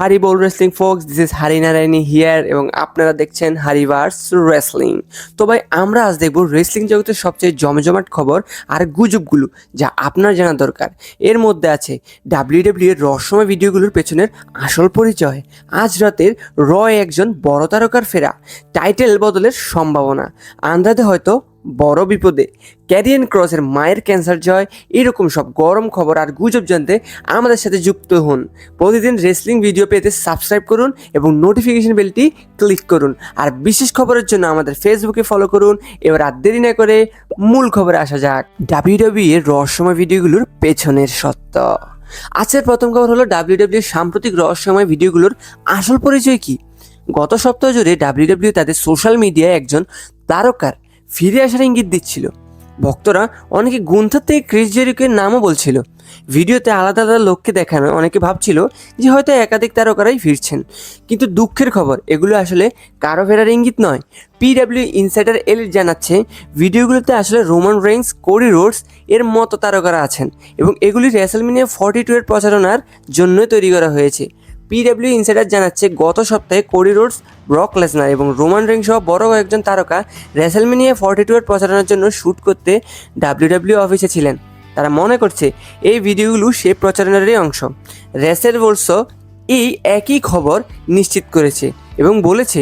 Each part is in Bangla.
Hari Bol wrestling folks this is Hari Narayani here এবং আপনারা দেখছেন হারিভার্স রেসলিং তো ভাই, আমরা আজ দেখব রেসলিং জগতের সবচেয়ে জমজমাট খবর আর গুজবগুলো, যা আপনার জানা দরকার। এর মধ্যে আছে ডাব্লিউডাব্লিউ এর রহস্যময় ভিডিওগুলোর পেছনের আসল পরিচয়। আজ রাতের রয় একজন বড় তারকার ফেরা টাইটেল বদলের সম্ভাবনা। আন্দাজে হয়তো বড় বিপদে। ক্যারিয়ান ক্রসের মায়ের ক্যান্সার জয়, এরকম সব গরম খবর আর গুজব জানতে আমাদের সাথে যুক্ত হন। প্রতিদিন রেসলিং ভিডিও পেতে সাবস্ক্রাইব করুন এবং নোটিফিকেশন বেলটি ক্লিক করুন। আর বিশেষ খবরের জন্য আমাদের ফেসবুকে ফলো করুন। এবার আর দেরি না করে মূল খবরে আসা যাক। ডাব্লিউডাব্লিউ এর রহস্যময় ভিডিওগুলোর পেছনের সত্য। আজকের প্রথম খবর হলো ডাব্লিউডাব্লিউ এর সাম্প্রতিক রহস্যময় ভিডিওগুলোর আসল পরিচয় কি? গত সপ্তাহ জুড়ে ডাব্লিউডাব্লিউ তাদের সোশ্যাল মিডিয়ায় একজন তারকার ফিরে আসার ইঙ্গিত দিচ্ছিল। ভক্তরা অনেকে গুন্থার থেকে ক্রিস জেরিকের নামও বলছিল। ভিডিওতে আলাদা আলাদা লোককে দেখানো অনেকে ভাবছিল যে হয়তো একাধিক তারকারাই ফিরছেন। কিন্তু দুঃখের খবর, এগুলো আসলে কারও ফেরার ইঙ্গিত নয়। পিডাব্লিউ ইনসাইডার এলিট জানাচ্ছে, ভিডিওগুলোতে আসলে রোমান রেইন্স কোরি রোডস এর মতো তারকারা আছেন এবং এগুলি রেসেলমিনিয়া ফর্টি টু এর প্রচারণার জন্যই তৈরি করা হয়েছে। পিডাব্লিউ ইনসাইডার জানাচ্ছে, গত সপ্তাহে কোরি রোডস ব্রক লেসনার এবং রোমান রিং সহ বড় কয়েকজন তারকা রেসেলমিনিয়া ফর্টি টু এর প্রচারণার জন্য শ্যুট করতে ডাব্লিউডাব্লিউ অফিসে ছিলেন। তারা মনে করছে, এই ভিডিওগুলো সে প্রচারণারই অংশ। রেসেল বলস এই একই খবর নিশ্চিত করেছে এবং বলেছে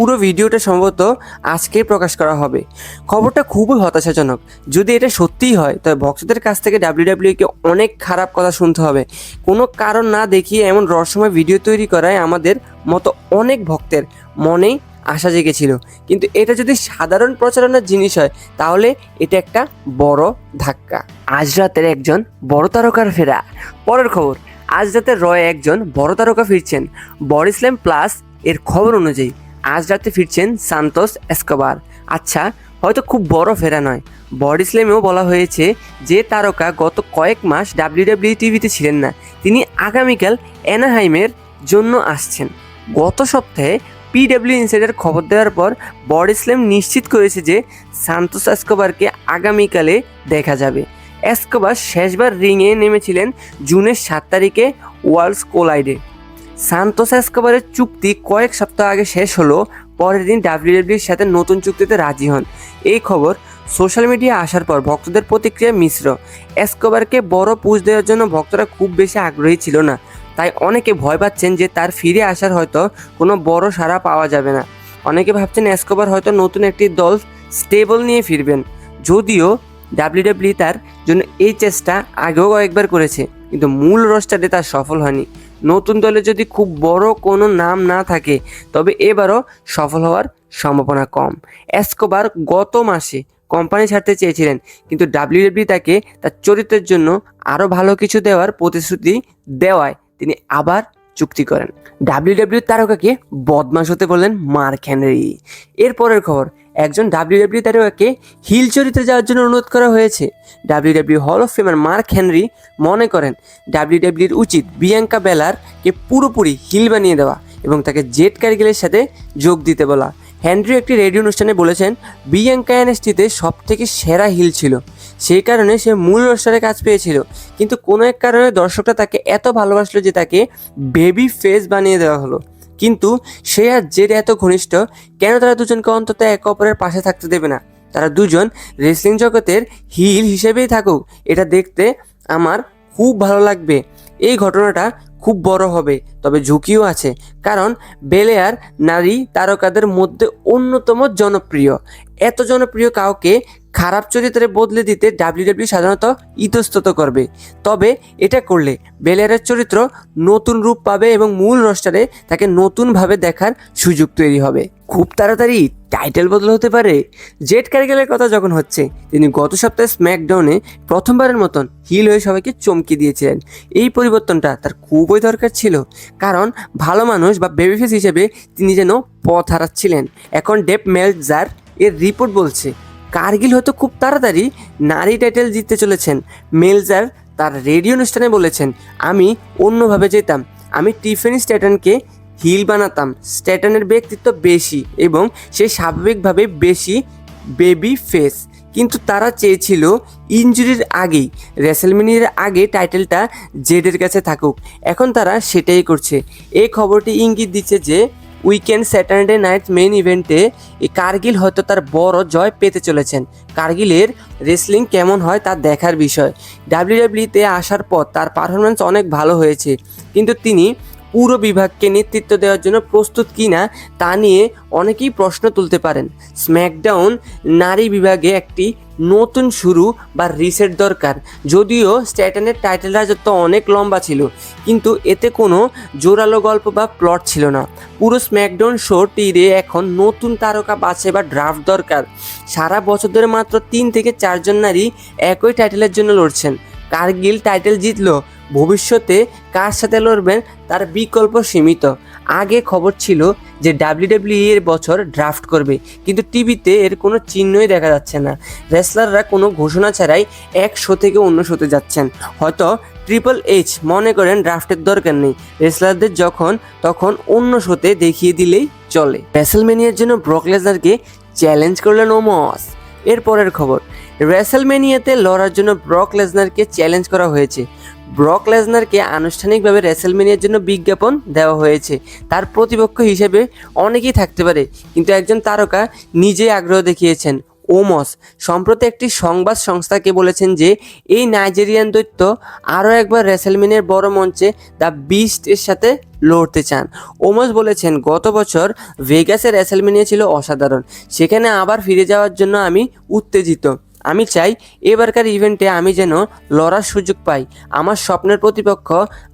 পুরো ভিডিওটা সম্ভবত আজকেই প্রকাশ করা হবে। খবরটা খুবই হতাশাজনক। যদি এটা সত্যিই হয়, তবে ভক্তদের কাছ থেকে ডাব্লিউডাব্লিউকে অনেক খারাপ কথা শুনতে হবে। কোনো কারণ না দেখিয়ে এমন রহস্যময় ভিডিও তৈরি করায় আমাদের মতো অনেক ভক্তের মনেই আশা জেগেছিল। কিন্তু এটা যদি সাধারণ প্রচারণার জিনিস হয়, তাহলে এটা একটা বড় ধাক্কা। আজ রাতের একজন বড় তারকার ফেরা। পরের খবর, আজ রাতে রয় একজন বড় তারকা ফিরছেন। বড় ইসলাম প্লাস এর খবর অনুযায়ী আজ রাতে ফিরছেন সান্তোস এসকোবার। আচ্ছা হয়তো খুব বড় ফেরা নয়। বডি স্ল্যামেও বলা হয়েছে যে তারকা গত কয়েক মাস ডাব্লিউডাব্লিউ টিভিতে ছিলেন না। তিনি আগামীকাল অ্যানাহাইমের জন্য আসছেন। গত সপ্তাহে পিডাব্লিউ ইনসাইডার খবর দেওয়ার পর বডি স্ল্যাম নিশ্চিত করেছে যে সান্তোস এসকোবারকে আগামীকালে দেখা যাবে। এসকোবার শেষবার রিংয়ে নেমেছিলেন জুনের সাত তারিখে ওয়ার্ল্ডস কোলাইডে। সান্তোস এসকোবারের চুক্তি কয়েক সপ্তাহ আগে শেষ হলো, পরের দিন ডাব্লিউডাব্লিউর সাথে নতুন চুক্তিতে রাজি হন। এই খবর সোশ্যাল মিডিয়া আসার পর ভক্তদের প্রতিক্রিয়া মিশ্র। এসকোবারকে বড় পুজ দেওয়ার জন্য ভক্তরা খুব বেশি আগ্রহী ছিল না। তাই অনেকে ভয় পাচ্ছেন যে তার ফিরে আসার হয়তো কোনো বড় সাড়া পাওয়া যাবে না। অনেকে ভাবছেন এসকোবার হয়তো নতুন একটি দল স্টেবল নিয়ে ফিরবেন। যদিও ডাব্লিউডাব্লিউ তার জন্য এই চেষ্টা আগেও কয়েকবার করেছে, কিন্তু মূল রোস্টারে তার সফল হয়নি। নতুন দলে যদি খুব বড় কোনো নাম না থাকে, তবে এবারও সফল হওয়ার সম্ভাবনা কম। এসকোবার গত মাসে কোম্পানি ছাড়তে চেয়েছিলেন, কিন্তু ডাব্লিউডাব্লিউ তাকে তার চরিত্রের জন্য আরও ভালো কিছু দেওয়ার প্রতিশ্রুতি দেওয়ায় তিনি আবার চুক্তি করেন। ডাব্লিউডাব্লিউ তারকাকে বদমাশ হতে বললেন মার্ক হেনরি। এরপরের খবর, একজন ডাব্লিউডাব্লিউ তারকাকে হিল চরিত্রে যাওয়ার জন্য অনুরোধ করা হয়েছে। WWE hall of famer mark Henry মনে করেন ডাব্লিউডাব্লিউর উচিত বিয়াঙ্কা বেলারকে পুরোপুরি হিল বানিয়ে দেওয়া এবং তাকে জেট কারিগেলের সাথে যোগ দিতে বলা। হেনরি একটি রেডিও অনুষ্ঠানে বলেছেন বিয়াঙ্কা এনএসটিতে সব থেকে সেরা হিল ছিল। সেই কারণে সে মূল রোস্টারে কাজ পেয়েছিল। কিন্তু কোনো এক কারণে দর্শকরা তাকে এত ভালোবাসলো যে তাকে বেবি ফেস বানিয়ে দেওয়া হলো। কিন্তু সে আর জেড এত ঘনিষ্ঠ, কেন তারা দুজনকে অন্তত একে অপরের পাশে থাকতে দেবে না? তারা দুজন রেসলিং জগতের হিল হিসেবেই থাকুক, এটা দেখতে আমার খুব ভালো লাগবে। এই ঘটনাটা খুব বড় হবে, তবে ঝুঁকিও আছে। কারণ বেলেয়ার নারী তারকাদের মধ্যে অন্যতম জনপ্রিয়। এত জনপ্রিয় কাউকে খারাপ চরিত্রে বদলে দিতে ডাব্লিউডাব্লিউ সাধারণত ইতস্তত করবে। তবে এটা করলে বেলেয়ারের চরিত্র নতুন রূপ পাবে এবং মূল রস্টারে তাকে নতুনভাবে দেখার সুযোগ তৈরি হবে। খুব তাড়াতাড়ি টাইটেল বদল হতে পারে। জেট ক্যারিগেলের কথা যখন হচ্ছে, তিনি গত সপ্তাহে স্ম্যাকডাউনে প্রথমবারের মতন হিল হয়ে সবাইকে চমকে দিয়েছিলেন। এই পরিবর্তনটা তার খুবই দরকার ছিল, কারণ ভালো মানুষ বা বেবিফেস হিসেবে তিনি যেন পথ হারাচ্ছিলেন। এখন ডেপ মেলজার এর রিপোর্ট বলছে, কার্গিল হয়তো খুব তাড়াতাড়ি নারী টাইটেল জিততে চলেছেন। মেলজার তার রেডিও অনুষ্ঠানে বলেছেন, আমি অন্যভাবে যেতাম। আমি টিফেনি স্ট্যাটনকে হিল বানাতাম। স্ট্যাটনের ব্যক্তিত্ব বেশি এবং সে স্বাভাবিকভাবে বেশি বেবি ফেস কিন্তু তারা চেয়েছিল ইঞ্জুরির আগেই, রেসেলমিনির আগে টাইটেলটা জেডের কাছে থাকুক। এখন তারা সেটাই করছে। এই খবরটি ইঙ্গিত দিচ্ছে যে উইকেন্ড স্যাটারডে নাইট মেন ইভেন্টে কার্গিল হয়তো তার বড় জয় পেতে চলেছেন। কার্গিলের রেসলিং কেমন হয় তা দেখার বিষয়। ডাব্লিউডাব্লিউতে আসার পর তার পারফরমেন্স অনেক ভালো হয়েছে। কিন্তু তিনি পুরো বিভাগকে নেতৃত্ব দেওয়ার জন্য প্রস্তুত কিনা তা নিয়ে অনেকেই প্রশ্ন তুলতে পারেন। স্ম্যাকডাউন নারী বিভাগে একটি নতুন শুরু বা রিসেট দরকার। যদিও স্ট্যাটনের টাইটেল রাজত্ব অনেক লম্বা ছিল, কিন্তু এতে কোনো জোরালো গল্প বা প্লট ছিল না। পুরো স্ম্যাকডাউন শোটিরে এখন নতুন তারকা বাছাই বা ড্রাফট দরকার। সারা বছর ধরে মাত্র তিন থেকে চারজন নারী একই টাইটেলের জন্য লড়ছেন। কার্গিল টাইটেল জিতলো, ভবিষ্যতে কার সাথে লড়বেন তার বিকল্প সীমিত। আগে খবর ছিল যে ডাব্লিউডাব্লিউ এর বছর ড্রাফট করবে, কিন্তু টিভিতে এর কোনো চিহ্নই দেখা যাচ্ছে না। রেসলাররা কোনো ঘোষণা ছাড়াই এক শো থেকে অন্য শোতে যাচ্ছেন। হয়তো ট্রিপল এইচ মনে করেন ড্রাফটের দরকার নেই রেসলারদের যখন তখন অন্য শোতে দেখিয়ে দিলেই চলে। রেসেলমেনিয়ার জন্য ব্রক লেসনারকে চ্যালেঞ্জ করলেন ওমস এরপরের খবর। রেসেলমেনিয়াতে লড়ার জন্য ব্রক লেজনারকে চ্যালেঞ্জ করা হয়েছে। ব্রক লেজনারকে আনুষ্ঠানিকভাবে রেসেলমেনিয়ার জন্য বিজ্ঞাপন দেওয়া হয়েছে। তার প্রতিপক্ষ হিসেবে অনেকেই থাকতে পারে, কিন্তু একজন তারকা নিজেই আগ্রহ দেখিয়েছেন, ওমস। সম্প্রতি একটি সংবাদ সংস্থাকে বলেছেন যে, এই নাইজেরিয়ান দৈত্য আরও একবার রেসেলমেনিয়ার বড় মঞ্চে দ্য বিস্ট এর সাথে লড়তে চান। ওমস বলেছেন, গত বছর ভেগাসের রেসেলমেনিয়া ছিল অসাধারণ। সেখানে আবার ফিরে যাওয়ার জন্য আমি উত্তেজিত। আমি চাই এবারকার ইভেন্টে আমি যেন লড়ার সুযোগ পাই। আমার স্বপ্নের প্রতিপক্ষ,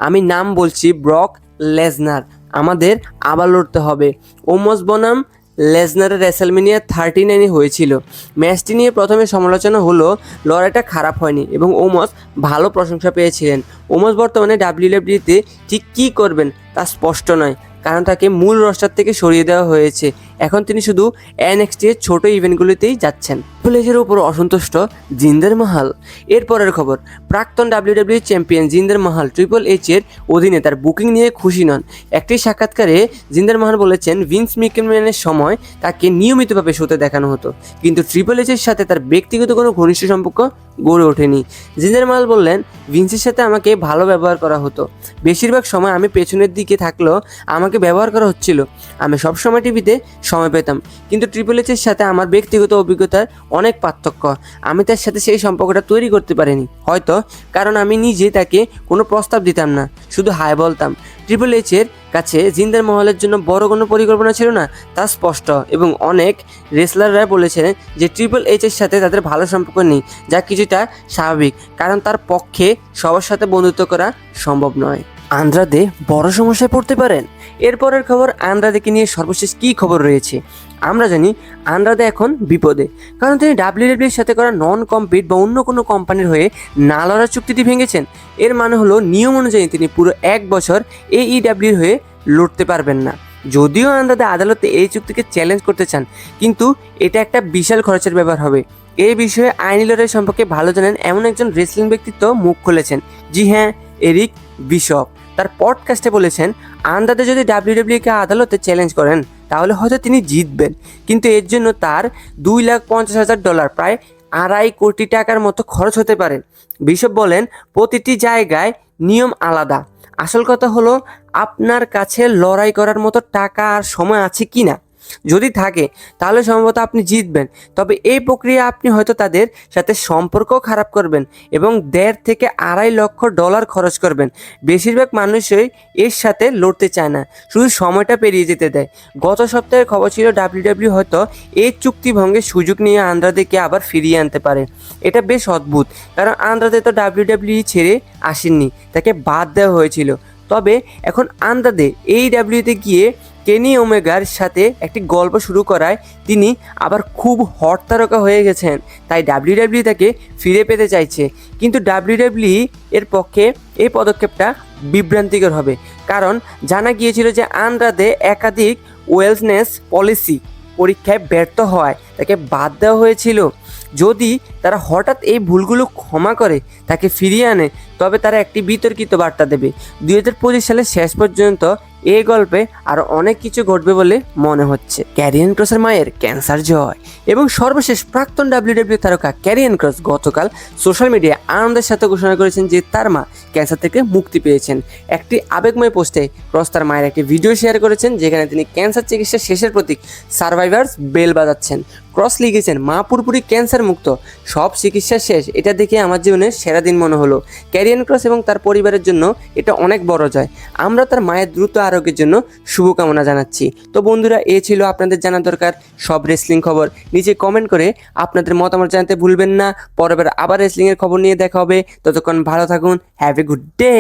আমি নাম বলছি ব্রক লেজনার। আমাদের আবার লড়তে হবে। ওমস বনাম লেজনারের রেসেলমিনিয়া থার্টি নাইনে হয়েছিল। ম্যাচটি নিয়ে প্রথমে সমালোচনা হলো, লড়াইটা খারাপ হয়নি এবং ওমস ভালো প্রশংসা পেয়েছিলেন। ওমস বর্তমানে ডাব্লিউডাব্লিউতে ঠিক কী করবেন তা স্পষ্ট নয়, কারণ তাকে মূল রস্টার থেকে সরিয়ে দেওয়া হয়েছে। এখন তিনি শুধু এনএক্সটি এর ছোট ইভেন্টগুলিতেই যাচ্ছেন। প্লেজের উপর অসন্তুষ্ট জিন্দের মাহাল। এরপরের খবর, প্রাক্তন WWE champion Jinder Mahal triple H এর অধীনে তার বুকিং নিয়ে খুশি নন। একটি সাক্ষাৎকারে জিন্দের মাহাল বলেছেন ভিন্স মিকেনম্যানের সময় তাকে নিয়মিতভাবে শোতে দেখানো হতো। কিন্তু ট্রিপল এইচ এর সাথে তার ব্যক্তিগত কোনো ঘনিষ্ঠ সম্পর্ক গড়ে ওঠেনি। জিন্দের মাহাল বললেন ভিন্সের সাথে আমাকে ভালো ব্যবহার করা হতো। বেশিরভাগ সময় আমি পেছনের দিকে থাকলেও আমাকে ব্যবহার করা হচ্ছিল। আমি সবসময় টিভিতে সময় পেতাম। কিন্তু ট্রিপল এইচের সাথে আমার ব্যক্তিগত অভিজ্ঞতার অনেক পার্থক্য। আমি তার সাথে সেই সম্পর্কটা তৈরি করতে পারিনি। হয়তো কারণ আমি নিজে তাকে কোনো প্রস্তাব দিতাম না, শুধু হাই বলতাম। ট্রিপল এইচের কাছে জিন্দার মহলের জন্য বড় কোনো পরিকল্পনা ছিল না, তা স্পষ্ট। এবং অনেক রেসলাররা বলেছেন যে ট্রিপল এইচের সাথে তাদের ভালো সম্পর্ক নেই, যা কিছুটা স্বাভাবিক। কারণ তার পক্ষে সবার সাথে বন্ধুত্ব করা সম্ভব নয়। আন্দ্রাদে বড় সমস্যায় পড়তে পারেন। এরপরের খবর আন্দ্রাদেকে নিয়ে সর্বশেষ কী খবর রয়েছে? আমরা জানি আন্দ্রাদে এখন বিপদে, কারণ তিনি ডাব্লিউডাব্লিউর সাথে করা নন কম্পিট বা অন্য কোনো কোম্পানির হয়ে না লড়ার চুক্তিটি ভেঙেছেন। এর মানে হলো নিয়ম অনুযায়ী তিনি পুরো এক বছর এ এইডাব্লিউর হয়ে লড়তে পারবেন না। যদিও আন্দাদে আদালতে এই চুক্তিকে চ্যালেঞ্জ করতে চান, কিন্তু এটা একটা বিশাল খরচের ব্যাপার হবে। এই বিষয়ে আইনি লড়াই সম্পর্কে ভালো জানেন এমন একজন রেসলিং ব্যক্তিত্ব মুখ খুলেছেন। জি হ্যাঁ এরিক বিশপ। তার পডকাস্টে বলেছেন আন্দাদে যদি ডাব্লিউডাব্লিউকে আদালতে চ্যালেঞ্জ করেন, তাহলে হয়তো তিনি জিতবেন। কিন্তু এর জন্য তার দুই লাখ পঞ্চাশ হাজার ডলার প্রায় আড়াই কোটি টাকার মতো খরচ হতে পারে। বিশপ বলেন, প্রতিটি জায়গায় নিয়ম আলাদা। আসল কথা হলো, আপনার কাছে লড়াই করার মতো টাকা আর সময় আছে কি না যদি থাকে, তাহলে সম্ভবত আপনি জিতবেন। তবে এই প্রক্রিয়া আপনি হয়তো তাদের সাথে সম্পর্ক খারাপ করবেন এবং দেড় থেকে আড়াই লক্ষ ডলার খরচ করবেন। বেশিরভাগ মানুষই এর সাথে লড়তে চায় না, শুধু সময়টা পেরিয়ে যেতে দেয়। গত সপ্তাহের খবর ছিল ডাব্লিউডাব্লিউ হয়তো এই চুক্তি ভঙ্গের সুযোগ নিয়ে আন্দ্রাদেকে আবার ফিরিয়ে আনতে পারে। এটা বেশ অদ্ভুত, কারণ আন্দ্রাদে তো ডাব্লিউডাব্লিউ ছেড়ে আসেননি, তাকে বাদ দেওয়া হয়েছিল। তবে এখন আন্দাদে এই ডাব্লিউতে গিয়ে কেনি ওমেগার সাথে একটি গল্প শুরু করায় তিনি আবার খুব হট তারকা হয়ে গেছেন। তাই ডাব্লিউডাব্লিউ তাকে ফিরে পেতে চাইছে। কিন্তু ডাব্লিউডাব্লিউ এর পক্ষে এই পদক্ষেপটা বিভ্রান্তিকর হবে। কারণ জানা গিয়েছিল যে আন্দ্রাদে একাধিক ওয়েলনেস পলিসি পরীক্ষায় ব্যর্থ হওয়ায় তাকে বাদ দেওয়া হয়েছিল। যদি তারা হঠাৎ এই ভুলগুলো ক্ষমা করে, তাকে ফিরিয়ে আনে তবে তারা একটি বিতর্কিত বার্তা দেবে। দুই হাজার পঁচিশ সালের শেষ পর্যন্ত এই গল্পে আরও অনেক কিছু ঘটবে বলে মনে হচ্ছে। ক্যারিয়ান ক্রসের মায়ের ক্যান্সার জয় এবং সর্বশেষ প্রাক্তন ডাব্লিউডাব্লিউ তারকা ক্যারিয়ান ক্রস গতকাল সোশ্যাল মিডিয়ায় আনন্দের সাথে ঘোষণা করেছেন যে তার মা ক্যান্সার থেকে মুক্তি পেয়েছেন। একটি আবেগময় পোস্টে ক্রস তার মায়ের একটি ভিডিও শেয়ার করেছেন, যেখানে তিনি ক্যান্সার চিকিৎসা শেষের প্রতীক সার্ভাইভার্স বেল বাজাচ্ছেন। ক্রস লিখেছেন, মা পুরোপুরি ক্যান্সার মুক্ত সব চিকিৎসা শেষ। এটা দেখে আমার জীবনের সেরা দিন মনে হলো। ক্যারিয়ান ক্রস এবং তার পরিবারের জন্য এটা অনেক বড় জয়। আমরা তার মায়ের দ্রুত আরোগ্যের জন্য শুভকামনা জানাচ্ছি। তো বন্ধুরা, এ ছিল আপনাদের জানা দরকার সব রেসলিং খবর। নিচে কমেন্ট করে আপনাদের মতামত জানাতে ভুলবেন না। পরের আবার রেসলিংয়ের খবর নিয়ে দেখা হবে। ততক্ষণ ভালো থাকুন হ্যাভ এ গুড ডে